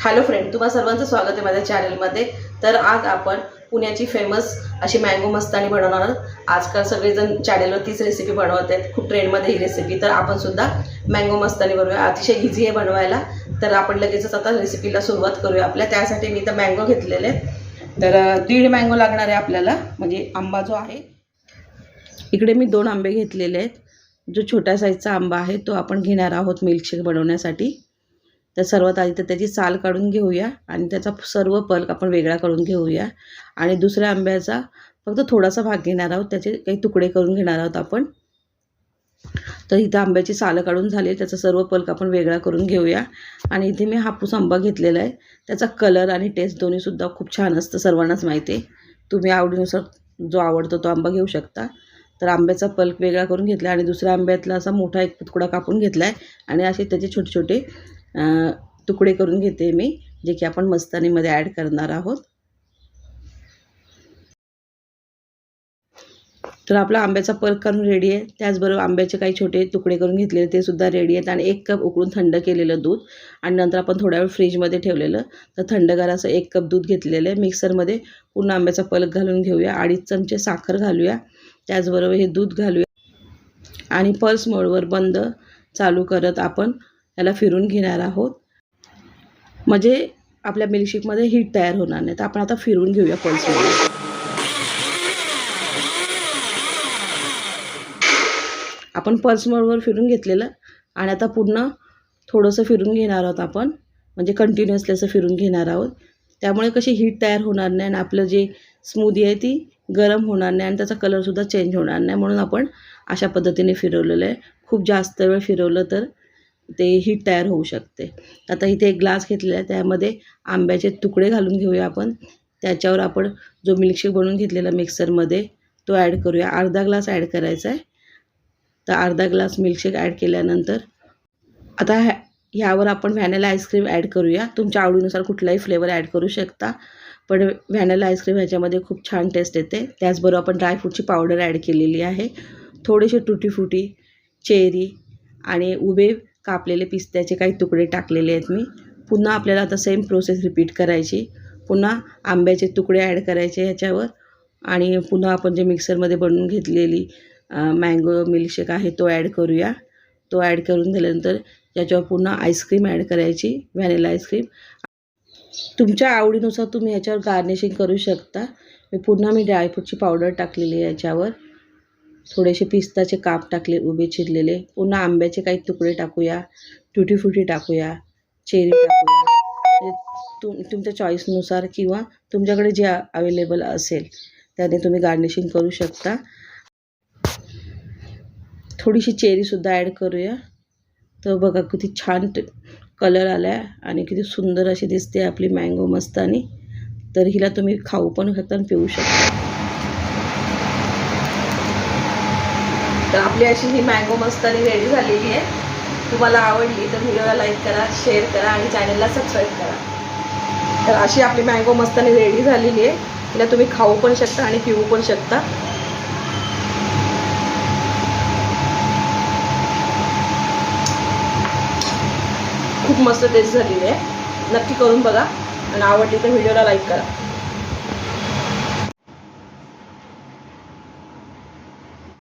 Hello friend तुम्हा सर्वांचं स्वागत आहे माझ्या चॅनलमध्ये तर आज आपण पुण्याची फेमस अशी मँगो मस्तानी बनवणार आहोत. आजकाल सगळेजण चॅनलवर तीच रेसिपी बनवत आहेत. खूप ट्रेंडमध्ये ही रेसिपी तर आपण सुद्धा मँगो मस्तानी बनवूया. अतिशय इझी आहे बनवायला. तर आपण लगेचच आता रेसिपीला सुरुवात करूया आपल्या. त्यासाठी मी तर मँगो घेतलेले आहेत. तर दीड मँगो लागणार आहे आपल्याला. म्हणजे आंबा जो आहे. इकडे मी दोन आंबे घेतलेले आहेत. जो छोट्या साईजचा आंबा आहे तो आपण घेणार आहोत मिल्कशेक बनवण्यासाठी. तर सर्वात आधी तर त्याची साल काढून घेऊया आणि त्याचा सर्व पल्क आपण वेगळा करून घेऊया. आणि दुसऱ्या आंब्याचा फक्त थोडासा भाग घेणार आहोत. त्याचे काही तुकडे करून घेणार आहोत आपण. तर इथं आंब्याची सालं काढून झाली त्याचा सर्व पल्क आपण वेगळा करून घेऊया. आणि इथे मी हापूस आंबा घेतलेला आहे. त्याचा कलर आणि टेस्ट दोन्हीसुद्धा खूप छान असतं. सर्वांनाच माहिती आहे. तुम्ही आवडीनुसार जो आवडतो तो आंबा घेऊ शकता. तर आंब्याचा पल्क वेगळा करून घेतला आणि दुसऱ्या आंब्यातला असा मोठा एक तुकडा कापून घेतला आहे. आणि असे त्याचे छोटे छोटे तुकडे करून घेते मी जे की आपण मस्तानीमध्ये ॲड करणार आहोत. तर आपला आंब्याचा पर्क करून रेडी आहे. त्याचबरोबर आंब्याचे काही छोटे तुकडे करून घेतलेले ते सुद्धा रेडी आहेत आणि एक कप उकळून थंड केलेलं दूध आणि नंतर आपण थोड्या वेळ फ्रीजमध्ये ठेवलेलं. तर थंडगार असं एक कप दूध घेतलेलं आहे. मिक्सरमध्ये पूर्ण आंब्याचा पल्क घालून घेऊया. अडीच चमचे साखर घालूया. त्याचबरोबर हे दूध घालूया. आणि पल्स मोडवर बंद चालू करत आपण याला फिरून घेणार आहोत. म्हणजे आपल्या मिल्कशेकमध्ये हीट तयार होणार नाही. तर आपण आता फिरून घेऊया पल्स आपण पल्समोडवर फिरून घेतलेलं आणि आता पुन्हा थोडंसं फिरून घेणार आहोत आपण. म्हणजे कंटिन्युअसली असं फिरून घेणार आहोत. त्यामुळे कशी हीट तयार होणार नाही आणि आपलं जे स्मूदी आहे ती गरम होणार नाही आणि त्याचा कलरसुद्धा चेंज होणार नाही म्हणून आपण अशा पद्धतीने फिरवलेलं आहे. खूप जास्त वेळ फिरवलं तर ते हीट तयार होऊ शकते. आता इथे एक ग्लास घेतलेला आहे त्यामध्ये आंब्याचे तुकडे घालून घेऊया आपण. त्याच्यावर आपण जो मिल्कशेक बनवून घेतलेला मिक्सरमध्ये तो ॲड करूया. अर्धा ग्लास ॲड करायचा आहे. तर अर्धा ग्लास मिल्कशेक ॲड केल्यानंतर आता ह्या ह्यावर आपण व्हॅनिला आईस्क्रीम ॲड करूया. तुमच्या आवडीनुसार कुठलाही फ्लेवर ॲड करू शकता. पण व्हॅनिला आईस्क्रीम ह्याच्यामध्ये खूप छान टेस्ट येते. त्याचबरोबर आपण ड्रायफ्रूटची पावडर ॲड केलेली आहे. थोडेसे टुटी फुटी चेरी आणि उबे कापलेले पिस्त्याचे काही तुकडे टाकलेले आहेत मी. पुन्हा आपल्याला आता सेम प्रोसेस रिपीट करायची. पुन्हा आंब्याचे तुकडे ॲड करायचे ह्याच्यावर. आणि पुन्हा आपण जे मिक्सरमध्ये बनवून घेतलेली मँगो मिल्कशेक आहे तो ॲड करूया. तो ॲड करून झाल्यानंतर याच्यावर पुन्हा आईस्क्रीम ॲड करायची व्हॅनिला आईस्क्रीम तुमच्या आवडीनुसार तुम्ही ह्याच्यावर गार्निशिंग करू शकता. मी पुन्हा मी ड्रायफ्रूटची पावडर टाकलेली आहे याच्यावर. थोडेसे पिस्ताचे काप टाकले उभे चिरलेले. पुन्हा आंब्याचे काही तुकडे टाकूया टुटी फुटी टाकूया चेरी टाकूया. म्हणजे तुम तुमच्या चॉईसनुसार किंवा तुमच्याकडे जे अवेलेबल असेल त्याने तुम्ही गार्निशिंग करू शकता. थोडीशी चेरीसुद्धा ॲड करूया. तर बघा किती छान कलर आला आहे आणि किती सुंदर अशी दिसते आपली मँगो मस्तानी. तर हिला तुम्ही खाऊ पण शकता आणि पिऊ शकता. तर आपली अशी ही मँगो मस्तानी रेडी झालेली आहे. तुम्हाला आवडली तर व्हिडिओला लाईक करा शेअर करा आणि चॅनलला सबस्क्राईब करा. तर अशी आपली मँगो मस्तानी रेडी झालेली आहे. तिला तुम्ही खाऊ पण शकता आणि पिऊ पण शकता. खूप मस्त टेस्ट झालेली आहे. नक्की करून बघा. आणि आवडली तर व्हिडिओला लाईक करा.